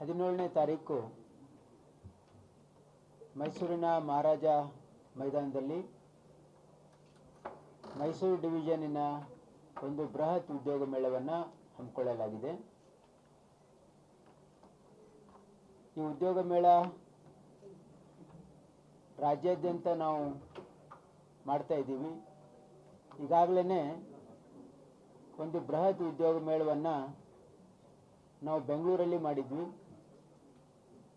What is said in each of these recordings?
ಹದಿನೇಳನೇ ತಾರೀಕು ಮೈಸೂರಿನ ಮಹಾರಾಜ ಮೈದಾನದಲ್ಲಿ ಮೈಸೂರು ಡಿವಿಷನ್ನಿನ ಒಂದು ಬೃಹತ್ ಉದ್ಯೋಗ ಮೇಳವನ್ನು ಹಮ್ಮಿಕೊಳ್ಳಲಾಗಿದೆ. ಈ ಉದ್ಯೋಗ ಮೇಳ ರಾಜ್ಯಾದ್ಯಂತ ನಾವು ಮಾಡ್ತಾ ಇದ್ದೀವಿ. ಈಗಾಗಲೇ ಒಂದು ಬೃಹತ್ ಉದ್ಯೋಗ ಮೇಳವನ್ನು ನಾವು ಬೆಂಗಳೂರಲ್ಲಿ ಮಾಡಿದ್ವಿ.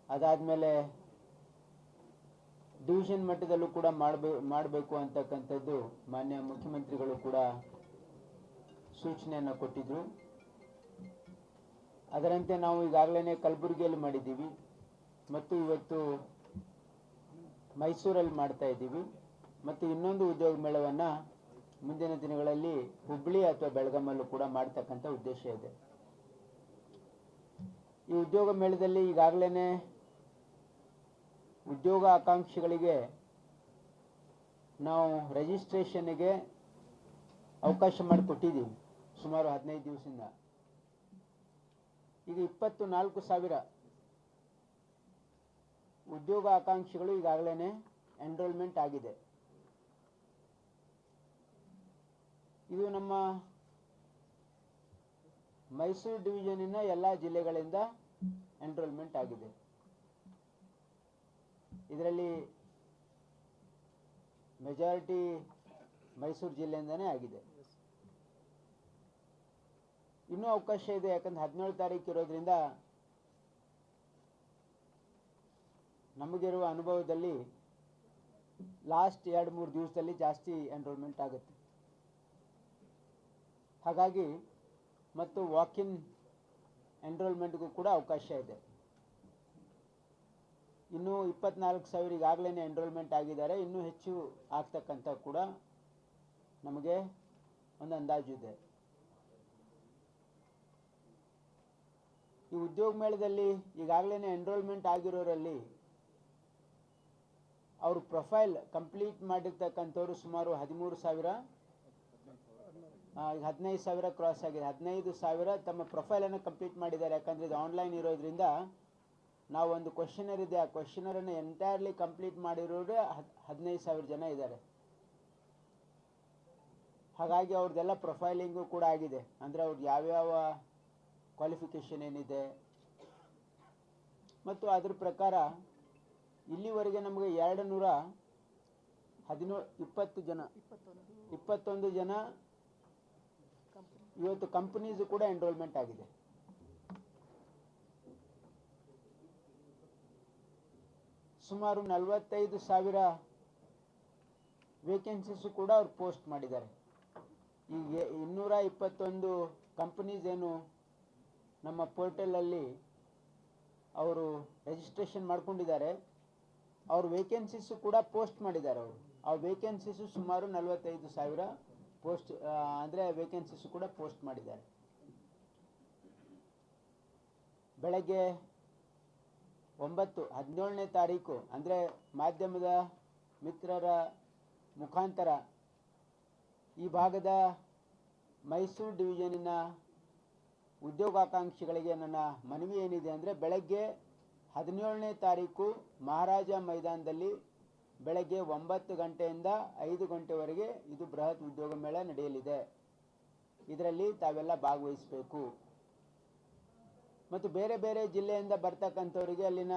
ಅದಾದಮೇಲೆ ಡಿವಿಷನ್ ಮಟ್ಟದಲ್ಲೂ ಕೂಡ ಮಾಡಬೇ, ಮಾಡಬೇಕು ಅಂತಕ್ಕಂಥದ್ದು ಮಾನ್ಯ ಮುಖ್ಯಮಂತ್ರಿಗಳು ಕೂಡ ಸೂಚನೆಯನ್ನು ಕೊಟ್ಟಿದ್ರು. ಅದರಂತೆ ನಾವು ಈಗಾಗಲೇ ಕಲಬುರಗಿಯಲ್ಲಿ ಮಾಡಿದ್ದೀವಿ. ಮತ್ತು ಇವತ್ತು ಮೈಸೂರಲ್ಲಿ ಮಾಡ್ತಾ ಇದ್ದೀವಿ. ಮತ್ತು ಇನ್ನೊಂದು ಉದ್ಯೋಗ ಮೇಳವನ್ನು ಮುಂದಿನ ದಿನಗಳಲ್ಲಿ ಹುಬ್ಬಳ್ಳಿ ಅಥವಾ ಬೆಳಗಾಮಲ್ಲೂ ಕೂಡ ಮಾಡ್ತಕ್ಕಂಥ ಉದ್ದೇಶ ಇದೆ. ಈ ಉದ್ಯೋಗ ಮೇಳದಲ್ಲಿ ಈಗಾಗಲೇ ಉದ್ಯೋಗ ಆಕಾಂಕ್ಷಿಗಳಿಗೆ ನಾವು ರಿಜಿಸ್ಟ್ರೇಷನ್ಗೆ ಅವಕಾಶ ಮಾಡಿಕೊಟ್ಟಿದ್ದೀವಿ. ಸುಮಾರು ಹದಿನೈದು ದಿವಸದಿಂದ. ಈಗ ಇಪ್ಪತ್ತು ನಾಲ್ಕು ಸಾವಿರ ಉದ್ಯೋಗ ಆಕಾಂಕ್ಷಿಗಳು ಈಗಾಗಲೇ ಎನ್ರೋಲ್ಮೆಂಟ್ ಆಗಿದೆ. ಇದು ನಮ್ಮ ಮೈಸೂರು ಡಿವಿಷನಿನ ಎಲ್ಲ ಜಿಲ್ಲೆಗಳಿಂದ ಎನ್ರೋಲ್ಮೆಂಟ್ ಆಗಿದೆ. ಇದರಲ್ಲಿ ಮೆಜಾರಿಟಿ ಮೈಸೂರು ಜಿಲ್ಲೆಯಿಂದನೇ ಆಗಿದೆ. ಇನ್ನೂ ಅವಕಾಶ ಇದೆ, ಯಾಕಂದ್ರೆ ಹದಿನೇಳು ತಾರೀಕು ಇರೋದ್ರಿಂದ ನಮಗಿರುವ ಅನುಭವದಲ್ಲಿ ಲಾಸ್ಟ್ ಎರಡು ಮೂರು ದಿವಸದಲ್ಲಿ ಜಾಸ್ತಿ ಎನ್ರೋಲ್ಮೆಂಟ್ ಆಗುತ್ತೆ. ಹಾಗಾಗಿ ಮತ್ತು ವಾಕಿನ್ ಎನ್ರೋಲ್ಮೆಂಟ್ಗೂ ಕೂಡ ಅವಕಾಶ ಇದೆ. ಇನ್ನೂ ಇಪ್ಪತ್ನಾಲ್ಕು ಸಾವಿರ ಈಗಾಗಲೇ ಎನ್ರೋಲ್ಮೆಂಟ್ ಆಗಿದ್ದಾರೆ. ಇನ್ನೂ ಹೆಚ್ಚು ಆಗ್ತಕ್ಕಂಥ ಕೂಡ ನಮಗೆ ಒಂದು ಅಂದಾಜು ಇದೆ. ಈ ಉದ್ಯೋಗ ಮೇಳದಲ್ಲಿ ಈಗಾಗಲೇ ಎನ್ರೋಲ್ಮೆಂಟ್ ಆಗಿರೋರಲ್ಲಿ ಅವ್ರ ಪ್ರೊಫೈಲ್ ಕಂಪ್ಲೀಟ್ ಮಾಡಿರ್ತಕ್ಕಂಥವ್ರು ಸುಮಾರು ಹದಿಮೂರು ಸಾವಿರ ಈಗ ಹದಿನೈದು ಸಾವಿರ ಕ್ರಾಸ್ ಆಗಿದೆ. ಹದಿನೈದು ಸಾವಿರ ತಮ್ಮ ಪ್ರೊಫೈಲನ್ನು ಕಂಪ್ಲೀಟ್ ಮಾಡಿದ್ದಾರೆ. ಯಾಕಂದರೆ ಇದು ಆನ್ಲೈನ್ ಇರೋದ್ರಿಂದ ನಾವು ಒಂದು ಕ್ವಶನರ್ ಇದೆ, ಆ ಕ್ವಶನರನ್ನು ಎಂಟೈರ್ಲಿ ಕಂಪ್ಲೀಟ್ ಮಾಡಿರೋರು ಹದ್, ಹದಿನೈದು ಸಾವಿರ ಜನ ಇದ್ದಾರೆ. ಹಾಗಾಗಿ ಅವ್ರದ್ದೆಲ್ಲ ಪ್ರೊಫೈಲಿಂಗು ಕೂಡ ಆಗಿದೆ. ಅಂದರೆ ಅವ್ರದ್ದು ಯಾವ್ಯಾವ ಕ್ವಾಲಿಫಿಕೇಷನ್ ಏನಿದೆ. ಮತ್ತು ಅದ್ರ ಪ್ರಕಾರ ಇಲ್ಲಿವರೆಗೆ ನಮಗೆ ಎರಡು ನೂರ ಹದಿನೇಳು ಇಪ್ಪತ್ತು ಜನ, ಇಪ್ಪತ್ತೊಂದು ಜನ ಇವತ್ತು ಕಂಪನೀಸ್ ಕೂಡ ಎನ್ರೋಲ್ಮೆಂಟ್ ಆಗಿದೆ. ಸುಮಾರು ನಲವತ್ತೈದು ಸಾವಿರ ವೇಕೆನ್ಸೀಸು ಕೂಡ ಅವ್ರು ಪೋಸ್ಟ್ ಮಾಡಿದ್ದಾರೆ. ಈಗ ಇನ್ನೂರ ಇಪ್ಪತ್ತೊಂದು ಕಂಪನೀಸ್ ಏನು ನಮ್ಮ ಪೋರ್ಟಲಲ್ಲಿ ಅವರು ರಿಜಿಸ್ಟ್ರೇಷನ್ ಮಾಡ್ಕೊಂಡಿದ್ದಾರೆ. ಅವ್ರ ವೇಕೆನ್ಸೀಸು ಕೂಡ ಪೋಸ್ಟ್ ಮಾಡಿದ್ದಾರೆ ಅವರು. ಆ ವೇಕೆನ್ಸೀಸು ಸುಮಾರು ನಲವತ್ತೈದು ಸಾವಿರ ಪೋಸ್ಟ್ ಅಂದರೆ ವೇಕೆನ್ಸೀಸು ಕೂಡ ಪೋಸ್ಟ್ ಮಾಡಿದ್ದಾರೆ. ಬೆಳಗ್ಗೆ ಒಂಬತ್ತು ಹದಿನೇಳನೇ ತಾರೀಕು, ಅಂದರೆ ಮಾಧ್ಯಮದ ಮಿತ್ರರ ಮುಖಾಂತರ ಈ ಭಾಗದ ಮೈಸೂರು ಡಿವಿಷನಿನ ಉದ್ಯೋಗಾಕಾಂಕ್ಷಿಗಳಿಗೆ ನನ್ನ ಮನವಿ ಏನಿದೆ ಅಂದರೆ ಬೆಳಗ್ಗೆ ಹದಿನೇಳನೇ ತಾರೀಕು ಮಹಾರಾಜ ಮೈದಾನದಲ್ಲಿ ಬೆಳಗ್ಗೆ ಒಂಬತ್ತು ಗಂಟೆಯಿಂದ ಐದು ಗಂಟೆವರೆಗೆ ಇದು ಬೃಹತ್ ಉದ್ಯೋಗ ಮೇಳ ನಡೆಯಲಿದೆ. ಇದರಲ್ಲಿ ತಾವೆಲ್ಲ ಭಾಗವಹಿಸಬೇಕು. ಮತ್ತು ಬೇರೆ ಬೇರೆ ಜಿಲ್ಲೆಯಿಂದ ಬರ್ತಕ್ಕಂಥವರಿಗೆ ಅಲ್ಲಿನ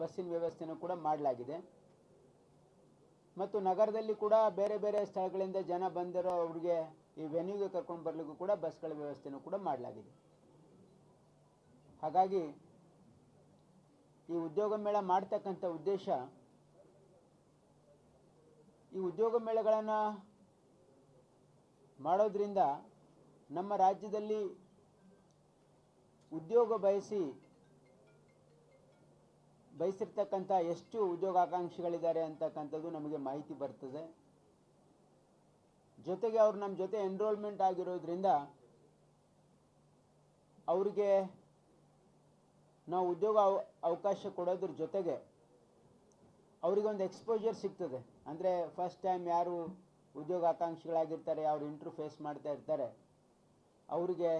ಬಸ್ಸಿನ ವ್ಯವಸ್ಥೆನೂ ಕೂಡ ಮಾಡಲಾಗಿದೆ. ಮತ್ತು ನಗರದಲ್ಲಿ ಕೂಡ ಬೇರೆ ಬೇರೆ ಸ್ಥಳಗಳಿಂದ ಜನ ಬಂದಿರೋ ಅವ್ರಿಗೆ ಈ ವೆನ್ಯೂಗೆ ಕರ್ಕೊಂಡು ಬರಲಿಕ್ಕೂ ಕೂಡ ಬಸ್ಗಳ ವ್ಯವಸ್ಥೆನೂ ಕೂಡ ಮಾಡಲಾಗಿದೆ. ಹಾಗಾಗಿ ಈ ಉದ್ಯೋಗ ಮೇಳ ಮಾಡ್ತಕ್ಕಂಥ ಉದ್ದೇಶ ಈ ಉದ್ಯೋಗ ಮೇಳಗಳನ್ನು ಮಾಡೋದ್ರಿಂದ ನಮ್ಮ ರಾಜ್ಯದಲ್ಲಿ ಉದ್ಯೋಗ ಬಯಸಿ, ಬಯಸಿರ್ತಕ್ಕಂಥ ಎಷ್ಟು ಉದ್ಯೋಗಾಕಾಂಕ್ಷಿಗಳಿದ್ದಾರೆ ಅಂತಕ್ಕಂಥದ್ದು ನಮಗೆ ಮಾಹಿತಿ ಬರ್ತದೆ. ಜೊತೆಗೆ ಅವ್ರು ನಮ್ಮ ಜೊತೆ ಎನ್ರೋಲ್ಮೆಂಟ್ ಆಗಿರೋದ್ರಿಂದ ಅವರಿಗೆ ನಾವು ಉದ್ಯೋಗ ಅವ, ಅವಕಾಶ ಕೊಡೋದ್ರ ಜೊತೆಗೆ ಅವರಿಗೊಂದು ಎಕ್ಸ್ಪೋಜರ್ ಸಿಗ್ತದೆ. ಅಂದರೆ ಫಸ್ಟ್ ಟೈಮ್ ಯಾರು ಉದ್ಯೋಗ ಆಕಾಂಕ್ಷಿಗಳಾಗಿರ್ತಾರೆ ಅವ್ರು ಇಂಟ್ರೂ ಫೇಸ್ ಮಾಡ್ತಾ ಇರ್ತಾರೆ, ಅವರಿಗೆ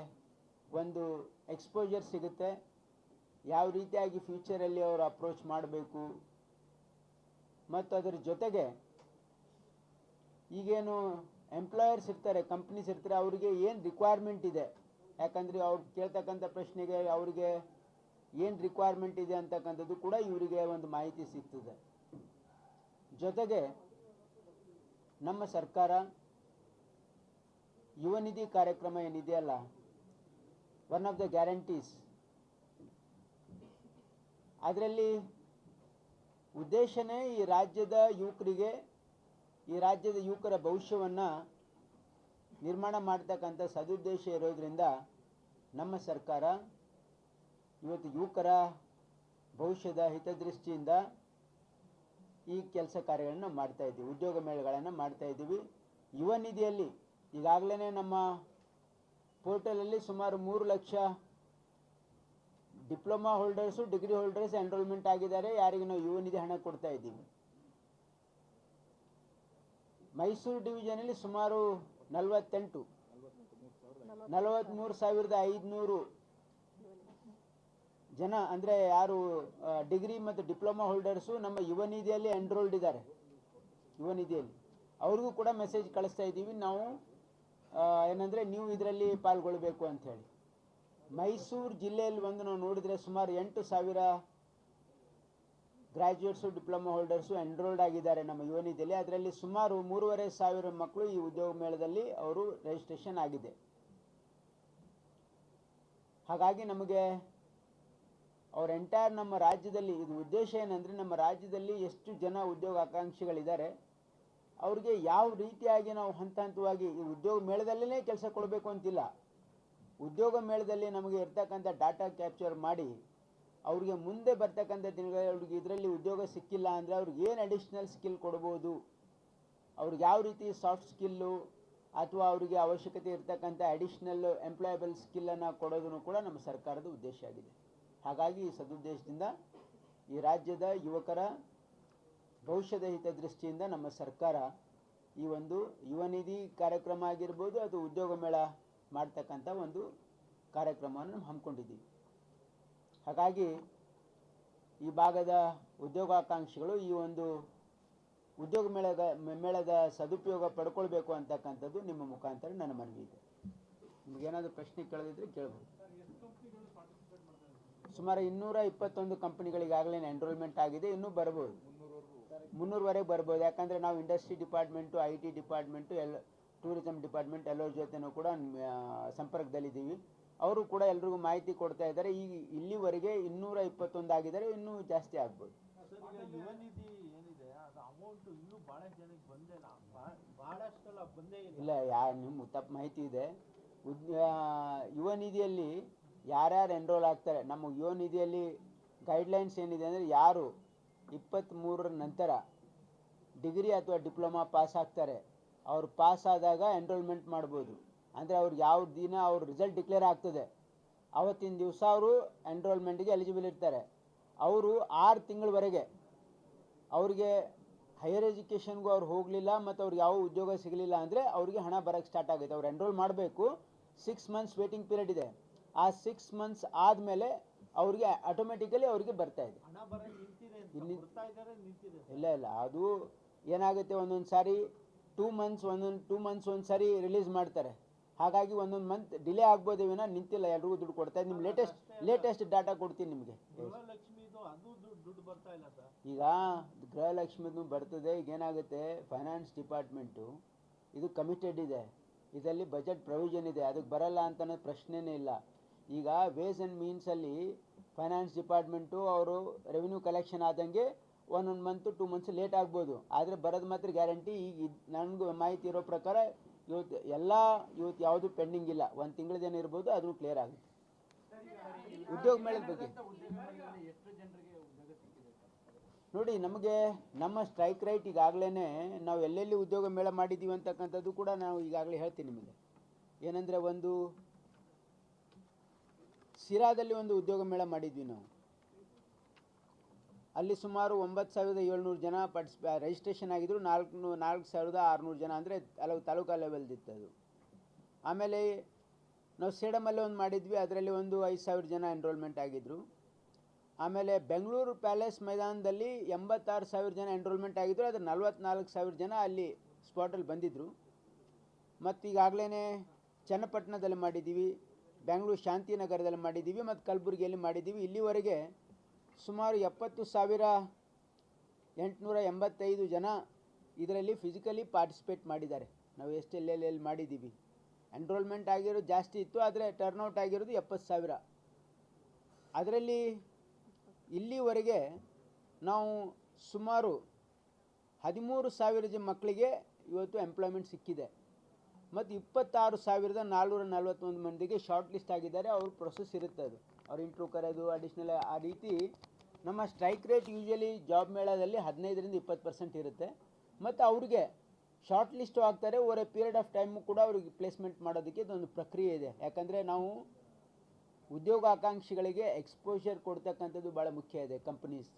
ಒಂದು ಎಕ್ಸ್ಪೋಜರ್ ಸಿಗುತ್ತೆ. ಯಾವ ರೀತಿಯಾಗಿ ಫ್ಯೂಚರಲ್ಲಿ ಅವರು ಅಪ್ರೋಚ್ ಮಾಡಬೇಕು. ಮತ್ತು ಅದರ ಜೊತೆಗೆ ಈಗೇನು ಎಂಪ್ಲಾಯರ್ಸ್ ಇರ್ತಾರೆ ಕಂಪ್ನೀಸ್ ಇರ್ತಾರೆ, ಅವರಿಗೆ ಏನು ರಿಕ್ವೈರ್ಮೆಂಟ್ ಇದೆ? ಯಾಕಂದರೆ ಅವ್ರು ಕೇಳ್ತಕ್ಕಂಥ ಪ್ರಶ್ನೆಗೆ ಅವರಿಗೆ ಏನು ರಿಕ್ವೈರ್ಮೆಂಟ್ ಇದೆ ಅಂತಕ್ಕಂಥದ್ದು ಕೂಡ ಇವರಿಗೆ ಒಂದು ಮಾಹಿತಿ ಸಿಗ್ತದೆ. ಜೊತೆಗೆ ನಮ್ಮ ಸರ್ಕಾರ ಯುವನಿಧಿ ಕಾರ್ಯಕ್ರಮ ಏನಿದೆಯಲ್ಲ ಒನ್ ಆಫ್ ದ ಗ್ಯಾರಂಟೀಸ್ ಅದರಲ್ಲಿ ಉದ್ದೇಶನೇ ಈ ರಾಜ್ಯದ ಯುವಕರಿಗೆ, ಈ ರಾಜ್ಯದ ಯುವಕರ ಭವಿಷ್ಯವನ್ನು ನಿರ್ಮಾಣ ಮಾಡ್ತಕ್ಕಂಥ ಸದುದ್ದೇಶ ಇರೋದ್ರಿಂದ ನಮ್ಮ ಸರ್ಕಾರ ಇವತ್ತು ಯುವಕರ ಭವಿಷ್ಯದ ಹಿತದೃಷ್ಟಿಯಿಂದ ಈ ಕೆಲಸ ಕಾರ್ಯಗಳನ್ನು ಮಾಡ್ತಾ ಇದ್ದೀವಿ. ಉದ್ಯೋಗ ಮೇಳಗಳನ್ನು ಮಾಡ್ತಾ ಇದ್ದೀವಿ. ಯುವ ನಿಧಿಯಲ್ಲಿ ಈಗಾಗಲೇ ನಮ್ಮ ಪೋರ್ಟಲಲ್ಲಿ ಸುಮಾರು ಮೂರು lakh diploma holders, degree holders enrolment ಆಗಿದ್ದಾರೆ. ಯಾರಿಗೆ ನಾವು ಯುವ ನಿಧಿ ಹಣ ಕೊಡ್ತಾ ಇದ್ದೀವಿ. ಮೈಸೂರು ಡಿವಿಷನಲ್ಲಿ ಸುಮಾರು ನಲವತ್ತೆಂಟು ನಲವತ್ತ್ಮೂರು ಸಾವಿರದ ಐದುನೂರು ಜನ, ಅಂದರೆ ಯಾರು ಡಿಗ್ರಿ ಮತ್ತು ಡಿಪ್ಲೊಮಾ ಹೋಲ್ಡರ್ಸು ನಮ್ಮ ಯುವ ನಿಧಿಯಲ್ಲಿ ಎನ್ರೋಲ್ಡ್ ಇದ್ದಾರೆ. ಯುವ ನಿಧಿಯಲ್ಲಿ. ಅವ್ರಿಗೂ ಕೂಡ ಮೆಸೇಜ್ ಕಳಿಸ್ತಾ ಇದ್ದೀವಿ. ನಾವು ಏನಂದರೆ ನೀವು ಇದರಲ್ಲಿ ಪಾಲ್ಗೊಳ್ಬೇಕು ಹೇಳಿ ಮೈಸೂರು ಜಿಲ್ಲೆಯಲ್ಲಿ ಬಂದು ನಾವು ನೋಡಿದರೆ ಸುಮಾರು ಎಂಟು ಸಾವಿರ ಗ್ರ್ಯಾಜುಯೇಟ್ಸು ಡಿಪ್ಲೊಮಾ ಹೋಲ್ಡರ್ಸು ಎನ್ರೋಲ್ಡ್ ಆಗಿದ್ದಾರೆ ನಮ್ಮ ಯುವನಿಧಿಯಲ್ಲಿ ಅದರಲ್ಲಿ ಸುಮಾರು ಮೂರುವರೆ ಸಾವಿರ ಮಕ್ಕಳು ಈ ಉದ್ಯೋಗ ಮೇಳದಲ್ಲಿ ಅವರು ರಿಜಿಸ್ಟ್ರೇಷನ್ ಆಗಿದೆ. ಹಾಗಾಗಿ ನಮಗೆ ಅವ್ರ ಎಂಟೈರ್ ನಮ್ಮ ರಾಜ್ಯದಲ್ಲಿ, ಇದು ಉದ್ದೇಶ ಏನಂದರೆ ನಮ್ಮ ರಾಜ್ಯದಲ್ಲಿ ಎಷ್ಟು ಜನ ಉದ್ಯೋಗ ಆಕಾಂಕ್ಷಿಗಳಿದ್ದಾರೆ ಅವ್ರಿಗೆ ಯಾವ ರೀತಿಯಾಗಿ ನಾವು ಹಂತ ಹಂತವಾಗಿ ಈ ಉದ್ಯೋಗ ಮೇಳದಲ್ಲೇ ಕೆಲಸ ಕೊಡಬೇಕು ಅಂತಿಲ್ಲ. ಉದ್ಯೋಗ ಮೇಳದಲ್ಲಿ ನಮಗೆ ಇರ್ತಕ್ಕಂಥ ಡಾಟಾ ಕ್ಯಾಪ್ಚರ್ ಮಾಡಿ ಅವ್ರಿಗೆ ಮುಂದೆ ಬರ್ತಕ್ಕಂಥ ದಿನಗಳಲ್ಲಿ ಅವ್ರಿಗೆ ಇದರಲ್ಲಿ ಉದ್ಯೋಗ ಸಿಕ್ಕಿಲ್ಲ ಅಂದರೆ ಅವ್ರಿಗೆ ಏನು ಅಡಿಷ್ನಲ್ ಸ್ಕಿಲ್ ಕೊಡ್ಬೋದು? ಅವ್ರಿಗೆ ಯಾವ ರೀತಿ ಸಾಫ್ಟ್ ಸ್ಕಿಲ್ಲು ಅಥವಾ ಅವರಿಗೆ ಅವಶ್ಯಕತೆ ಇರ್ತಕ್ಕಂಥ ಅಡಿಷ್ನಲ್ ಎಂಪ್ಲಾಯಬಲ್ ಸ್ಕಿಲ್ಲನ್ನು ಕೊಡೋದನ್ನು ಕೂಡ ನಮ್ಮ ಸರ್ಕಾರದ ಉದ್ದೇಶ ಆಗಿದೆ. ಹಾಗಾಗಿ ಈ ಸದುದ್ದೇಶದಿಂದ ಈ ರಾಜ್ಯದ ಯುವಕರ ಭವಿಷ್ಯದ ಹಿತದೃಷ್ಟಿಯಿಂದ ನಮ್ಮ ಸರ್ಕಾರ ಈ ಒಂದು ಯುವ ನಿಧಿ ಕಾರ್ಯಕ್ರಮ ಆಗಿರ್ಬೋದು ಅದು ಉದ್ಯೋಗ ಮೇಳ ಮಾಡ್ತಕ್ಕಂಥ ಒಂದು ಕಾರ್ಯಕ್ರಮವನ್ನು ಹಮ್ಮಿಕೊಂಡಿದ್ದೀವಿ. ಹಾಗಾಗಿ ಈ ಭಾಗದ ಉದ್ಯೋಗಾಕಾಂಕ್ಷಿಗಳು ಈ ಒಂದು ಉದ್ಯೋಗ ಮೇಳದ ಮೇಳದ ಸದುಪಯೋಗ ಪಡ್ಕೊಳ್ಬೇಕು ಅಂತಕ್ಕಂಥದ್ದು ನಿಮ್ಮ ಮುಖಾಂತರ ನನ್ನ ಮನವಿ ಇದೆ. ನಿಮಗೇನಾದರೂ ಪ್ರಶ್ನೆ ಕೇಳದಿದ್ರೆ ಕೇಳ್ಬೋದು. ಸುಮಾರು ಇನ್ನೂರ ಇಪ್ಪತ್ತೊಂದು ಕಂಪನಿಗಳಿಗಾಗಲೇ ಎನ್ರೋಲ್ಮೆಂಟ್ ಆಗಿದೆ, ಇನ್ನೂ ಬರ್ಬೋದು. ಮುನ್ನೂರವರೆಗೆ ಬರ್ಬೋದು. ಯಾಕಂದರೆ ನಾವು industry department I T department ಎಲ್ಲ ಟೂರಿಸಂ ಡಿಪಾರ್ಟ್ಮೆಂಟ್ ಎಲ್ಲರ ಜೊತೆನೂ ಕೂಡ ಸಂಪರ್ಕದಲ್ಲಿದ್ದೀವಿ. ಅವರು ಕೂಡ ಎಲ್ರಿಗೂ ಮಾಹಿತಿ ಕೊಡ್ತಾ ಇದ್ದಾರೆ. ಈ ಇಲ್ಲಿವರೆಗೆ ಇನ್ನೂರ ಇಪ್ಪತ್ತೊಂದು ಆಗಿದ್ದಾರೆ ಇನ್ನೂ ಜಾಸ್ತಿ ಆಗ್ಬೋದು. ಇಲ್ಲ. ಯಾ ನಿಮ್ಮ ತಪ್ಪು ಮಾಹಿತಿ ಇದೆ. ಉದ್ ಯುವ ನಿಧಿಯಲ್ಲಿ ಯಾರ್ಯಾರು ಎನ್ರೋಲ್ ಆಗ್ತಾರೆ? ನಮ್ಮ ಯುವ ನಿಧಿಯಲ್ಲಿ ಗೈಡ್ಲೈನ್ಸ್ ಏನಿದೆ ಅಂದರೆ ಯಾರು ಇಪ್ಪತ್ತ್ಮೂರರ ನಂತರ ಡಿಗ್ರಿ ಅಥವಾ ಡಿಪ್ಲೊಮಾ ಪಾಸ್ ಆಗ್ತಾರೆ. ಅವ್ರು ಪಾಸ್ ಆದಾಗ ಎನ್ರೋಲ್ಮೆಂಟ್ ಮಾಡ್ಬೋದು. ಅಂದರೆ ಅವ್ರು ಯಾವ ದಿನ ಅವ್ರ ರಿಸಲ್ಟ್ ಡಿಕ್ಲೇರ್ ಆಗ್ತದೆ. ಅವತ್ತಿನ ದಿವಸ ಅವರು ಎನ್ರೋಲ್ಮೆಂಟ್ಗೆ ಎಲಿಜಿಬಲ್ ಇರ್ತಾರೆ. ಅವರು ಆರು ತಿಂಗಳವರೆಗೆ ಅವ್ರಿಗೆ ಹೈಯರ್ ಎಜುಕೇಷನ್ಗೂ ಅವ್ರು ಹೋಗಲಿಲ್ಲ ಮತ್ತು ಅವ್ರಿಗೆ ಯಾವ ಉದ್ಯೋಗ ಸಿಗಲಿಲ್ಲ ಅಂದರೆ ಅವ್ರಿಗೆ ಹಣ ಬರೋಕ್ಕೆ ಸ್ಟಾರ್ಟ್ ಆಗುತ್ತೆ. ಅವ್ರು ಎನ್ರೋಲ್ ಮಾಡಬೇಕು. ಸಿಕ್ಸ್ ಮಂತ್ಸ್ ವೇಟಿಂಗ್ ಪೀರಿಯಡ್ ಇದೆ. ಆ ಸಿಕ್ಸ್ ಮಂತ್ಸ್ ಆದಮೇಲೆ ಅವ್ರಿಗೆ ಆಟೋಮೆಟಿಕಲಿ ಅವರಿಗೆ ಬರ್ತಾ ಇದೆ. ಇಲ್ಲಿ- ಇಲ್ಲ ಇಲ್ಲ ಅದು ಏನಾಗುತ್ತೆ ಒಂದೊಂದು ಸಾರಿ ಟೂ ಮಂತ್ಸ್ ಒಂದೊಂದು ಟೂ ಮಂತ್ಸ್ ಒಂದು ಸಾರಿ ರಿಲೀಸ್ ಮಾಡ್ತಾರೆ. ಹಾಗಾಗಿ ಒಂದೊಂದು ಮಂತ್ ಡಿಲೇ ಆಗ್ಬೋದು ವಿನ ನಿಂತಿಲ್ಲ ಎಲ್ರಿಗೂ ದುಡ್ಡು ಕೊಡ್ತಾ ನಿಮ್ಗೆ ನಿಮ್ಮ ಲೇಟೆಸ್ಟ್ ಲೇಟೆಸ್ಟ್ ಡಾಟಾ ಕೊಡ್ತೀನಿ ನಿಮಗೆ. ಈಗ ಗೃಹಲಕ್ಷ್ಮಿದು ಬರ್ತದೆ ಈಗ ಏನಾಗುತ್ತೆ ಫೈನಾನ್ಸ್ ಡಿಪಾರ್ಟ್ಮೆಂಟು ಇದು ಕಮಿಟೆಡ್ ಇದೆ. ಇದರಲ್ಲಿ ಬಜೆಟ್ ಪ್ರೊವಿಷನ್ ಇದೆ ಅದಕ್ಕೆ ಬರಲ್ಲ ಅಂತ ಅನ್ನೋದು ಪ್ರಶ್ನೆನೇ ಇಲ್ಲ. ಈಗ ವೇಸ್ ಆ್ಯಂಡ್ ಮೀನ್ಸಲ್ಲಿ ಫೈನಾನ್ಸ್ ಡಿಪಾರ್ಟ್ಮೆಂಟು ಅವರು ರೆವಿನ್ಯೂ ಕಲೆಕ್ಷನ್ ಆದಂಗೆ one one month two months late ಆಗ್ಬೋದು. ಆದರೆ ಬರೋದು ಮಾತ್ರ ಗ್ಯಾರಂಟಿ ಈಗ ನನಗೆ ಮಾಹಿತಿ ಇರೋ ಪ್ರಕಾರ ಇವತ್ತು ಎಲ್ಲ ಇವತ್ತು ಯಾವುದು ಪೆಂಡಿಂಗ್ ಇಲ್ಲ. ಒಂದು ತಿಂಗಳದೇನು ಇರ್ಬೋದು ಅದನ್ನು ಕ್ಲಿಯರ್ ಆಗುತ್ತೆ. ಉದ್ಯೋಗ ಮೇಳದ ಬಗ್ಗೆ. ನೋಡಿ ನಮಗೆ ನಮ್ಮ ಸ್ಟ್ರೈಕ್ ರೈಟ್ ಈಗಾಗಲೇ ನಾವು ಎಲ್ಲೆಲ್ಲಿ ಉದ್ಯೋಗ ಮೇಳ ಮಾಡಿದ್ದೀವಿ ಅಂತಕ್ಕಂಥದ್ದು ಕೂಡ ನಾವು ಈಗಾಗಲೇ ಹೇಳ್ತೀನಿ ನಿಮಗೆ. ಏನಂದರೆ ಒಂದು ಸಿರಾದಲ್ಲಿ ಒಂದು ಉದ್ಯೋಗ ಮೇಳ ಮಾಡಿದ್ವಿ ನಾವು. ಅಲ್ಲಿ ಸುಮಾರು ಒಂಬತ್ತು ಸಾವಿರದ ಏಳ್ನೂರು ಜನ ಪಾರ್ಟಿಸಿಪ ರಿಜಿಸ್ಟ್ರೇಷನ್ ಆಗಿದ್ರು. ನಾಲ್ಕು ನಾಲ್ಕು ಸಾವಿರದ ಆರುನೂರು ಜನ ಅಂದರೆ ಹಲವು ತಾಲೂಕಾ ಲೆವೆಲ್ದಿತ್ತು ಅದು. ಆಮೇಲೆ ನಾವು ಸೇಡಮಲ್ಲಿ ಒಂದು ಮಾಡಿದ್ವಿ. ಅದರಲ್ಲಿ ಒಂದು ಐದು ಸಾವಿರ ಜನ ಎನ್ರೋಲ್ಮೆಂಟ್ ಆಗಿದ್ದರು ಆಮೇಲೆ ಬೆಂಗಳೂರು ಪ್ಯಾಲೇಸ್ ಮೈದಾನದಲ್ಲಿ ಎಂಬತ್ತಾರು ಸಾವಿರ ಜನ ಎನ್ರೋಲ್ಮೆಂಟ್ ಆಗಿದ್ದರು ಅದ್ರ ನಲ್ವತ್ನಾಲ್ಕು ಸಾವಿರ ಜನ ಅಲ್ಲಿ ಸ್ಪಾಟಲ್ಲಿ ಬಂದಿದ್ದರು ಮತ್ತು ಈಗಾಗಲೇ ಚನ್ನಪಟ್ಟಣದಲ್ಲಿ ಮಾಡಿದ್ದೀವಿ. ಬೆಂಗಳೂರು ಶಾಂತಿನಗರದಲ್ಲಿ ಮಾಡಿದ್ದೀವಿ ಮತ್ತು ಕಲಬುರಗಿಯಲ್ಲಿ ಮಾಡಿದ್ದೀವಿ. ಇಲ್ಲಿವರೆಗೆ ಸುಮಾರು ಎಪ್ಪತ್ತು ಸಾವಿರ ಎಂಟುನೂರ ಎಂಬತ್ತೈದು ಜನ ಇದರಲ್ಲಿ ಫಿಸಿಕಲಿ ಪಾರ್ಟಿಸಿಪೇಟ್ ಮಾಡಿದ್ದಾರೆ. ನಾವು ಎಷ್ಟು ಮಾಡಿದ್ದೀವಿ. ಎನ್ರೋಲ್ಮೆಂಟ್ ಆಗಿರೋದು ಜಾಸ್ತಿ ಇತ್ತು, ಆದರೆ ಟರ್ನ್ಔಟ್ ಆಗಿರೋದು ಎಪ್ಪತ್ತು ಸಾವಿರ. ಅದರಲ್ಲಿ ಇಲ್ಲಿವರೆಗೆ ನಾವು ಸುಮಾರು ಹದಿಮೂರು ಸಾವಿರ ಜನ ಮಕ್ಕಳಿಗೆ ಇವತ್ತು ಎಂಪ್ಲಾಯ್ಮೆಂಟ್ ಸಿಕ್ಕಿದೆ. ಮತ್ತು ಇಪ್ಪತ್ತಾರು ಸಾವಿರದ ನಾಲ್ನೂರ ನಲ್ವತ್ತೊಂದು ಮಂದಿಗೆ ಶಾರ್ಟ್ ಲಿಸ್ಟ್ ಆಗಿದ್ದಾರೆ. ಅವ್ರ ಪ್ರೊಸೆಸ್ ಇರುತ್ತೆ ಅದು. ಅವ್ರು ಇಂಟ್ರೂ ಕರೆಯೋದು ಅಡಿಷ್ನಲ್ ಆ ರೀತಿ ನಮ್ಮ ಸ್ಟ್ರೈಕ್ ರೇಟ್ ಯೂಶಲಿ ಜಾಬ್ ಮೇಳದಲ್ಲಿ ಹದಿನೈದರಿಂದ ಇಪ್ಪತ್ತು ಪರ್ಸೆಂಟ್ ಇರುತ್ತೆ. ಮತ್ತು ಅವ್ರಿಗೆ ಶಾರ್ಟ್ ಲಿಸ್ಟು ಆಗ್ತಾರೆ over a period of time ಕೂಡ ಅವ್ರಿಗೆ ಪ್ಲೇಸ್ಮೆಂಟ್ ಮಾಡೋದಕ್ಕೆ ಇದೊಂದು ಪ್ರಕ್ರಿಯೆ ಇದೆ. ಯಾಕಂದರೆ ನಾವು ಉದ್ಯೋಗಾಕಾಂಕ್ಷಿಗಳಿಗೆ ಎಕ್ಸ್ಪೋಜರ್ ಕೊಡ್ತಕ್ಕಂಥದ್ದು ಭಾಳ ಮುಖ್ಯ ಇದೆ ಕಂಪ್ನೀಸ್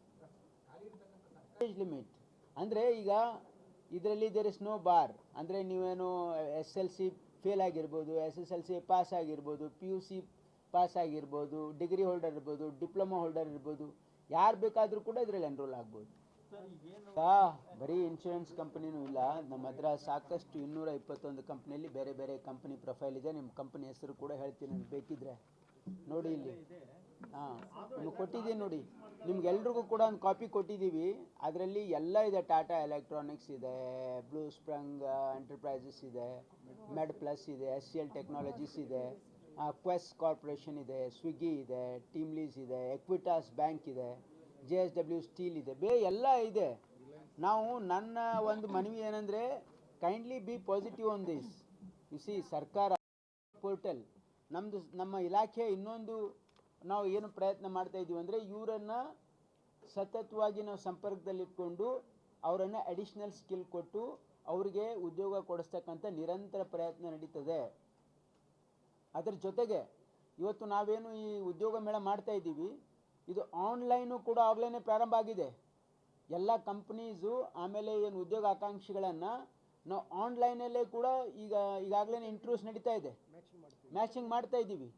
ಲಿಮಿಟ್ ಅಂದರೆ ಈಗ ಇದರಲ್ಲಿ ದೇರ್ ಇಸ್ ನೋ ಬಾರ್ ಅಂದರೆ ನೀವೇನು ಎಸ್ ಎಲ್ ಸಿ ಫೇಲ್ ಆಗಿರ್ಬೋದು S S L C pass ಆಗಿರ್ಬೋದು ಪಿ ಯು ಸಿ ಪಾಸ್ ಆಗಿರ್ಬೋದು ಡಿಗ್ರಿ ಹೋಲ್ಡರ್ ಇರ್ಬೋದು ಡಿಪ್ಲೊಮಾ ಹೋಲ್ಡರ್ ಇರ್ಬೋದು, ಯಾರು ಬೇಕಾದರೂ ಕೂಡ ಇದರಲ್ಲಿ ಎನ್ರೋಲ್ ಆಗ್ಬೋದು. ಬರೀ ಇನ್ಶೂರೆನ್ಸ್ ಕಂಪ್ನಿನೂ ಇಲ್ಲ ನಮ್ಮ ಹತ್ರ ಸಾಕಷ್ಟು ಇನ್ನೂರ ಇಪ್ಪತ್ತೊಂದು ಕಂಪ್ನಿಯಲ್ಲಿ ಬೇರೆ ಬೇರೆ ಕಂಪ್ನಿ ಪ್ರೊಫೈಲ್ ಇದೆ. ನಿಮ್ಮ ಕಂಪ್ನಿ ಹೆಸರು ಕೂಡ ಹೇಳ್ತೀನಿ ಬೇಕಿದ್ರೆ. ನೋಡಿ ಇಲ್ಲಿ. ಹಾಂ ಕೊಟ್ಟಿದ್ದೀವಿ ನೋಡಿ. ನಿಮ್ಗೆಲ್ರಿಗೂ ಕೂಡ ಒಂದು ಕಾಪಿ ಕೊಟ್ಟಿದ್ದೀವಿ. ಅದರಲ್ಲಿ ಎಲ್ಲ ಇದೆ ಟಾಟಾ ಎಲೆಕ್ಟ್ರಾನಿಕ್ಸ್ ಇದೆ ಬ್ಲೂ ಸ್ಪ್ರಂಗ್ ಎಂಟರ್ಪ್ರೈಸಸ್ ಇದೆ ಮೆಡ್ ಪ್ಲಸ್ ಇದೆ ಎಸ್ ಸಿ ಎಲ್ ಟೆಕ್ನಾಲಜೀಸ್ ಇದೆ ಕ್ವೆಸ್ ಕಾರ್ಪೊರೇಷನ್ ಇದೆ ಸ್ವಿಗ್ಗಿ ಇದೆ ಟೀಮ್ಲೀಸ್ ಇದೆ ಎಕ್ವಿಟಾಸ್ ಬ್ಯಾಂಕ್ ಇದೆ ಜೆ ಎಸ್ ಡಬ್ಲ್ಯೂ ಸ್ಟೀಲ್ ಇದೆ, ಬೇ ಎಲ್ಲ ಇದೆ. ನಾವು ನನ್ನ ಒಂದು ಮನವಿ ಏನಂದರೆ kindly be positive on this U C ಸರ್ಕಾರ ಪೋರ್ಟಲ್ ನಮ್ಮದು ನಮ್ಮ ಇಲಾಖೆ ಇನ್ನೊಂದು ನಾವು ಏನು ಪ್ರಯತ್ನ ಮಾಡ್ತಾ ಇದ್ದೀವಿ ಅಂದರೆ ಇವರನ್ನು ಸತತವಾಗಿ ನಾವು ಸಂಪರ್ಕದಲ್ಲಿಟ್ಕೊಂಡು ಅವರನ್ನು ಅಡಿಷ್ನಲ್ ಸ್ಕಿಲ್ ಕೊಟ್ಟು ಅವರಿಗೆ ಉದ್ಯೋಗ ಕೊಡಿಸ್ತಕ್ಕಂಥ ನಿರಂತರ ಪ್ರಯತ್ನ ನಡೀತದೆ. ಅದರ ಜೊತೆಗೆ ಇವತ್ತು ನಾವೇನು ಈ ಉದ್ಯೋಗ ಮೇಳ ಮಾಡ್ತಾ ಇದ್ದೀವಿ ಇದು ಆನ್ಲೈನು ಕೂಡ ಆಗಲೇ ಪ್ರಾರಂಭ ಆಗಿದೆ. ಎಲ್ಲ ಕಂಪ್ನೀಸು ಆಮೇಲೆ ಏನು ಉದ್ಯೋಗ ಆಕಾಂಕ್ಷಿಗಳನ್ನು ನಾವು ಆನ್ಲೈನಲ್ಲೇ ಕೂಡ ಈಗ ಈಗಾಗಲೇ ಇಂಟ್ರೂಸ್ ನಡೀತಾ ಇದೆ. ಮ್ಯಾಚಿಂಗ್ ಮಾಡ್ತಾ ಇದ್ದೀವಿ.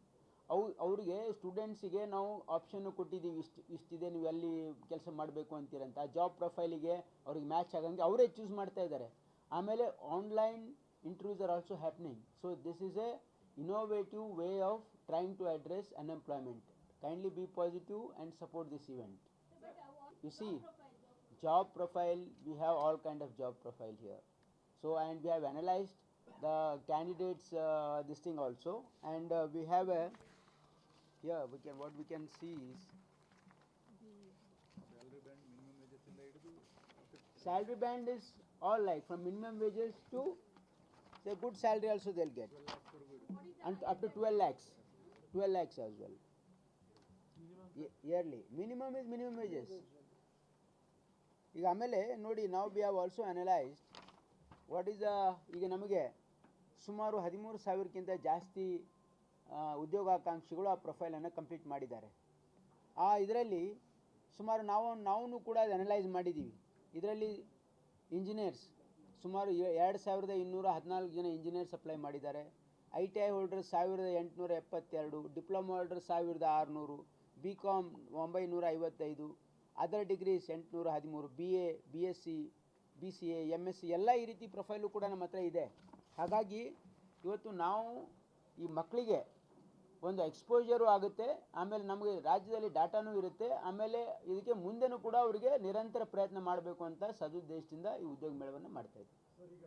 ಅವು ಅವರಿಗೆ ಸ್ಟೂಡೆಂಟ್ಸಿಗೆ ನಾವು ಆಪ್ಷನ್ನು ಕೊಟ್ಟಿದ್ದೀವಿ ಇಷ್ಟು ಇಷ್ಟಿದೆ ನೀವು ಅಲ್ಲಿ ಕೆಲಸ ಮಾಡಬೇಕು ಅಂತೀರಂತ ಜಾಬ್ ಪ್ರೊಫೈಲಿಗೆ ಅವ್ರಿಗೆ ಮ್ಯಾಚ್ ಆಗಂಗೆ ಅವರೇ ಚೂಸ್ ಮಾಡ್ತಾ ಇದ್ದಾರೆ ಆಮೇಲೆ online interviews are also happening so this is a innovative way of trying to address unemployment kindly be positive and support this event you see job profile we have all kind of job profile here so and we have analyzed the candidates uh, this thing also and uh, we have a here we can what we can see is salary band is all like from minimum wages to say good salary also they'll get and up to 12 lakhs 12 lakhs as well Ye- yearly minimum is minimum wages ಈಗ ಆಮೇಲೆ ನೋಡಿ ನಾವು we have also analysed what is the ಈಗ ನಮಗೆ ಸುಮಾರು ಹದಿಮೂರು ಸಾವಿರಕ್ಕಿಂತ ಜಾಸ್ತಿ ಆ, ಉದ್ಯೋಗಾಕಾಂಕ್ಷಿಗಳು ಆ ಪ್ರೊಫೈಲನ್ನು ಕಂಪ್ಲೀಟ್ ಮಾಡಿದ್ದಾರೆ. ಆ, ಇದರಲ್ಲಿ ಸುಮಾರು ನಾವು ನಾವು ಕೂಡ ಅದು ಅನಲೈಸ್ ಮಾಡಿದ್ದೀವಿ ಇದರಲ್ಲಿ ಇಂಜಿನಿಯರ್ಸ್ ಸುಮಾರು ಎರಡು ಸಾವಿರದ ಇನ್ನೂರ ಹದಿನಾಲ್ಕು ಜನ ಇಂಜಿನಿಯರ್ಸ್ ಅಪ್ಲೈ ಮಾಡಿದ್ದಾರೆ. ಐ ಟಿ ಐ ಹೋಲ್ಡರ್ ಸಾವಿರದ ಎಂಟುನೂರ ಎಪ್ಪತ್ತೆರಡು ಡಿಪ್ಲೊಮಾ ಹೋಲ್ಡರ್ ಸಾವಿರದ ಆರುನೂರು ಬಿ ಕಾಮ್ ಒಂಬೈನೂರ ಐವತ್ತೈದು ಅದರ್ ಡಿಗ್ರೀಸ್ ಎಂಟುನೂರ ಹದಿಮೂರು B A B S C B C A M S C ಎಲ್ಲ ಈ ರೀತಿ ಪ್ರೊಫೈಲು ಕೂಡ ನಮ್ಮ ಹತ್ರ ಇದೆ. ಹಾಗಾಗಿ ಇವತ್ತು ನಾವು ಈ ಮಕ್ಕಳಿಗೆ ಒಂದು ಎಕ್ಸ್ಪೋಜರು ಆಗುತ್ತೆ, ಆಮೇಲೆ ನಮಗೆ ರಾಜ್ಯದಲ್ಲಿ ಡಾಟಾನೂ ಇರುತ್ತೆ, ಆಮೇಲೆ ಇದಕ್ಕೆ ಮುಂದೆನೂ ಕೂಡ ಅವರಿಗೆ ನಿರಂತರ ಪ್ರಯತ್ನ ಮಾಡಬೇಕು ಅಂತ ಸದುದ್ದೇಶದಿಂದ ಈ ಉದ್ಯೋಗ ಮೇಳವನ್ನು ಮಾಡ್ತಾ ಇದ್ದೀವಿ.